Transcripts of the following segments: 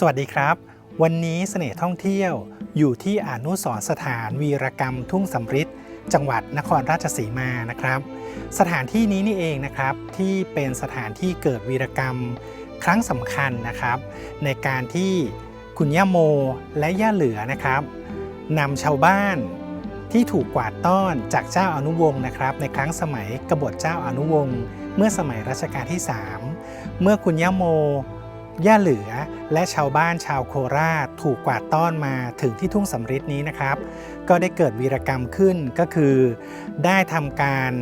สวัสดีครับ วันนี้เสน่ห์ท่องเที่ยว อยู่ที่อนุสรสถานวีรกรรมทุ่งสำริดจังหวัดนครราชสีมานะครับ สถานที่นี้นี่เองนะครับที่เป็นสถานที่เกิดวีรกรรมครั้งสำคัญนะครับ ในการที่คุณย่าโมและย่าเหลือนะครับนำชาวบ้านที่ถูกกวาดต้อนจากเจ้าอนุวงศ์นะครับ ในครั้งสมัยกบฏเจ้าอนุวงศ์เมื่อสมัยรัชกาลที่ 3 เมื่อคุณย่าโม ย่าเหลือและชาวบ้านชาวโคราชถูกกวาดต้อนมาถึงที่ทุ่งสำริดนี้นะครับ ก็ได้เกิดวีรกรรมขึ้นก็คือ ได้ทำการ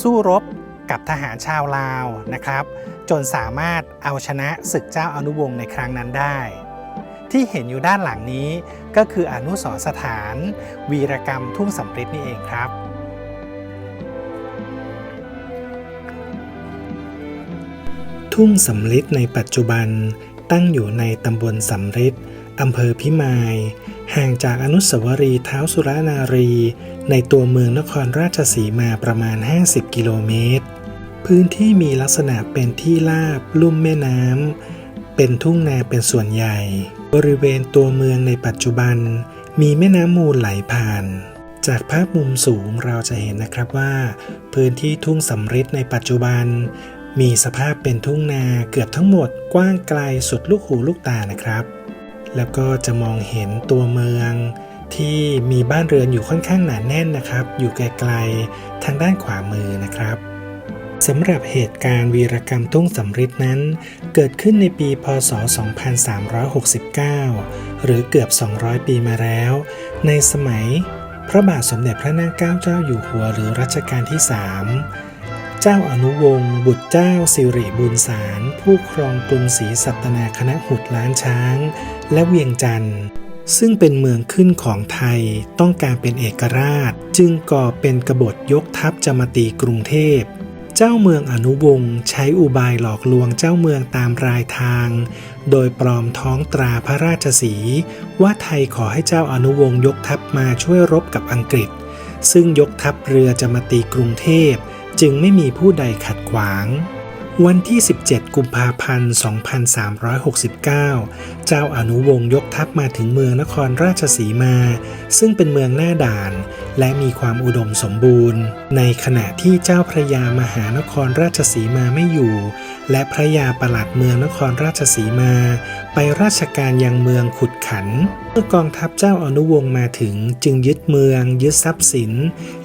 สู้รบกับทหารชาวลาวนะครับ จนสามารถเอาชนะศึกเจ้าอนุวงศ์ในครั้งนั้นได้ ที่เห็นอยู่ด้านหลังนี้ก็คืออนุสรสถาน วีรกรรมทุ่งสำริดนี่เองครับ ทุ่งสำริดในปัจจุบันตั้งอยู่ในตำบลสำริดอำเภอพิมาย ห่างจากอนุสาวรีย์เท้าสุรนารี ในตัวเมืองนครราชสีมาประมาณ 50 กิโลเมตร พื้นที่มีลักษณะเป็นที่ราบลุ่มแม่น้ำ เป็นทุ่งนาเป็นส่วนใหญ่ บริเวณตัวเมืองในปัจจุบัน มีแม่น้ำมูลไหลผ่าน จากภาพมุมสูงเราจะเห็นนะครับว่า พื้นที่ทุ่งสำริดในปัจจุบัน มีสภาพเป็นทุ่งนาเกือบทั้งหมดกว้างไกลสุดลูกหูลูกตานะครับ แล้วก็จะมองเห็นตัวเมืองที่มีบ้านเรือนอยู่ค่อนข้างหนาแน่นนะครับ อยู่ไกลๆทางด้านขวามือนะครับสำหรับเหตุการณ์วีรกรรมทุ่งสำริดนั้น เกิดขึ้นในปีพศ 2369 หรือเกือบ 200 ปีมาแล้ว ในสมัยพระบาทสมเด็จพระนางเกล้าเจ้าอยู่หัวหรือรัชกาลที่ 3 เจ้าอนุวงศ์บุตรเจ้าสิริบุญสาร ผู้ครองกรุงศรีสัตนาคณะหุดล้านช้าง และเวียงจันทร์ซึ่งเป็นเมืองขึ้นของไทยต้องการเป็นเอกราช จึงก่อเป็นกบฏยกทัพจะมาตีกรุงเทพ เจ้าเมืองอนุวงศ์ใช้อุบายหลอกลวงเจ้าเมืองตามรายทาง โดยปลอมท้องตราพระราชสี ว่าไทยขอให้เจ้าอนุวงศ์ยกทัพมาช่วยรบกับอังกฤษ ซึ่งยกทัพเรือจะมาตีกรุงเทพ จึงไม่มีผู้ใดขัดขวาง วันที่ 17 กุมภาพันธ์ 2369 เจ้าอนุวงศ์ยกทัพมาถึงเมืองนครราชสีมา ซึ่งเป็นเมืองหน้าด่าน และมีความอุดมสมบูรณ์ ในขณะที่เจ้าพระยามหานครราชสีมาไม่อยู่ และพระยาประหลัดเมืองนครราชสีมา ไปราชการยังเมืองขุดขันเมื่อกองทัพเจ้าอนุวงศ์มาถึงจึงยึดเมือง ยึดทรัพย์สิน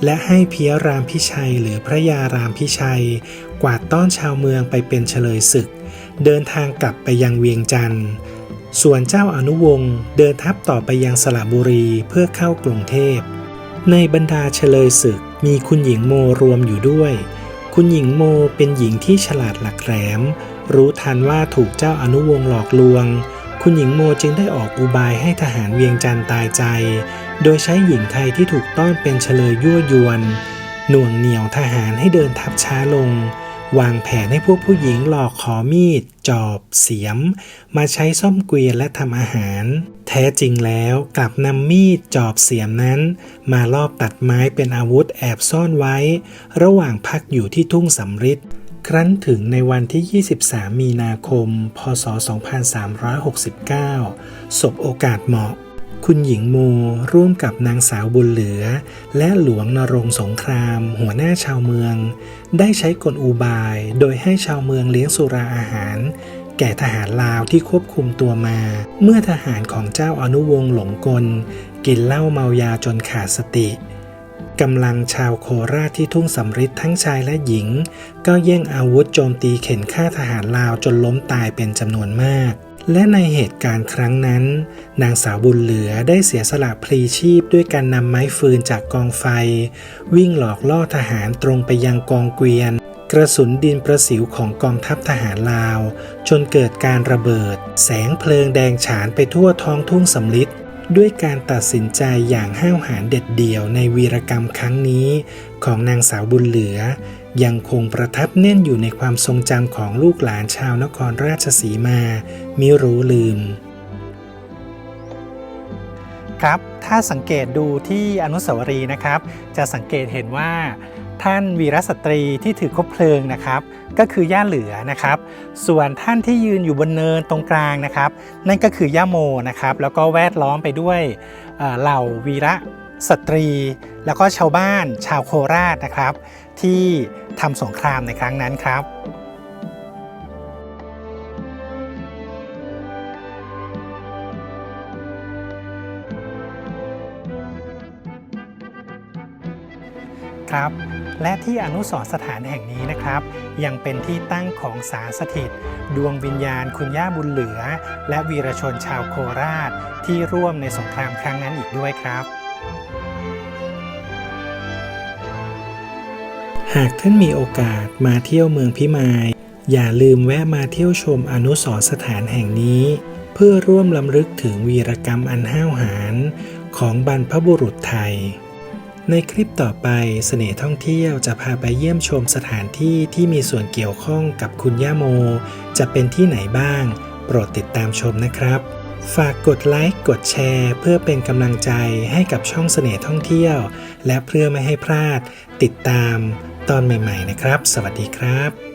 และให้เพียรามพิชัยหรือพระยารามพิชัย กวาดต้อนชาวเมืองไปเป็นเฉลยศึก เดินทางกลับไปยังเวียงจันทร์ส่วนเจ้าอนุวงศ์เดินทัพต่อไปยังสระบุรีเพื่อเข้ากรุงเทพ ในบรรดาเฉลยศึกมีคุณหญิงโมรวมอยู่ด้วย คุณหญิงโมเป็นหญิงที่ฉลาดหลักแหลม รู้ทันว่าถูกเจ้าอนุวงศ์หลอกลวง คุณหญิงโมจึงได้ออกอุบายให้ทหารเวียงจันทร์ตายใจ โดยใช้หญิงไทยที่ถูกต้อนเป็นเฉลยยั่วยวน หน่วงเหนี่ยวทหารให้เดินทัพช้าลง วางแผนให้พวกผู้หญิงหลอกขอมีด จอบ เสียม มาใช้ซ่อมเกวียนและทำอาหาร แท้จริงแล้วกลับนำมีด จอบเสียมนั้น มาลอบตัดไม้เป็นอาวุธแอบซ่อนไว้ ระหว่างพักอยู่ที่ทุ่งสำริด ครั้นถึงในวันที่ 23 มีนาคม พศ 2369 สบโอกาสเหมาะ คุณหญิงโมร่วมกับนางสาวบุญเหลือ และหลวงนรงสงคราม หัวหน้าชาวเมือง ได้ใช้กลอุบายโดยให้ชาวเมืองเลี้ยงสุราอาหาร แก่ทหารลาวที่ควบคุมตัวมา เมื่อทหารของเจ้าอนุวงศ์หลงกล กินเหล้าเมายาจนขาดสติ กำลังชาวโคราชที่ทุ่งสำริดทั้งชายและหญิง ก็แย่งอาวุธโจมตีเข็นฆ่าทหารลาวจนล้มตายเป็นจำนวนมาก และในเหตุการณ์ครั้งนั้น นางสาวบุญเหลือได้เสียสละพลีชีพด้วยการนำไม้ฟืนจากกองไฟ วิ่งหลอกล่อทหารตรงไปยังกองเกวียน กระสุนดินประสิวของกองทัพทหารลาว จนเกิดการระเบิด แสงเพลิงแดงฉานไปทั่วท้องทุ่งสำลิด ด้วยการตัดสินใจอย่างห้าวหาญเด็ดเดี่ยวในวีรกรรมครั้งนี้ ของนางสาวบุญเหลือ ยังคงประทับแน่นอยู่ในความทรงจำของลูกหลานชาวนครราชสีมา มิรู้ลืม ครับ ถ้าสังเกตดูที่อนุสาวรีย์นะครับ จะสังเกตเห็นว่า ท่านวีรสตรีที่ถือคบเพลิงนะครับ ก็คือย่าเหลือนะครับ ส่วนท่านที่ยืนอยู่บนเนินตรงกลางนะครับ นั่นก็คือย่าโมนะครับ แล้วก็แวดล้อมไปด้วยเหล่าวีรสตรี แล้วก็ชาวบ้านชาวโคราชนะครับ ที่ทำสงครามในครั้งนั้นครับครับ และที่อนุสรสถานแห่งนี้นะครับ ยังเป็นที่ตั้งของสารสถิต ดวงวิญญาณคุณย่าบุญเหลือ และวีรชนชาวโคราช ที่ร่วมในสงครามครั้งนั้นอีกด้วยครับ หากท่านมีโอกาสมาเที่ยวเมืองพิมายอย่าลืมแวะมาเที่ยวชมอนุสรสถานแห่งนี้ เพื่อร่วมลำลึกถึงวีรกรรมอันห้าวหาญของบรรพบุรุษไทย ในคลิปต่อไปเสน่ห์ท่องเที่ยวจะพาไปเยี่ยมชมสถานที่ที่มีส่วนเกี่ยวข้องกับคุณย่าโม จะเป็นที่ไหนบ้าง โปรดติดตามชมนะครับ ฝากกดไลค์กดแชร์ เพื่อเป็นกำลังใจให้กับช่องเสน่ห์ท่องเที่ยว และเพื่อไม่ให้พลาด ติดตามตอนใหม่ ๆ นะครับ สวัสดีครับ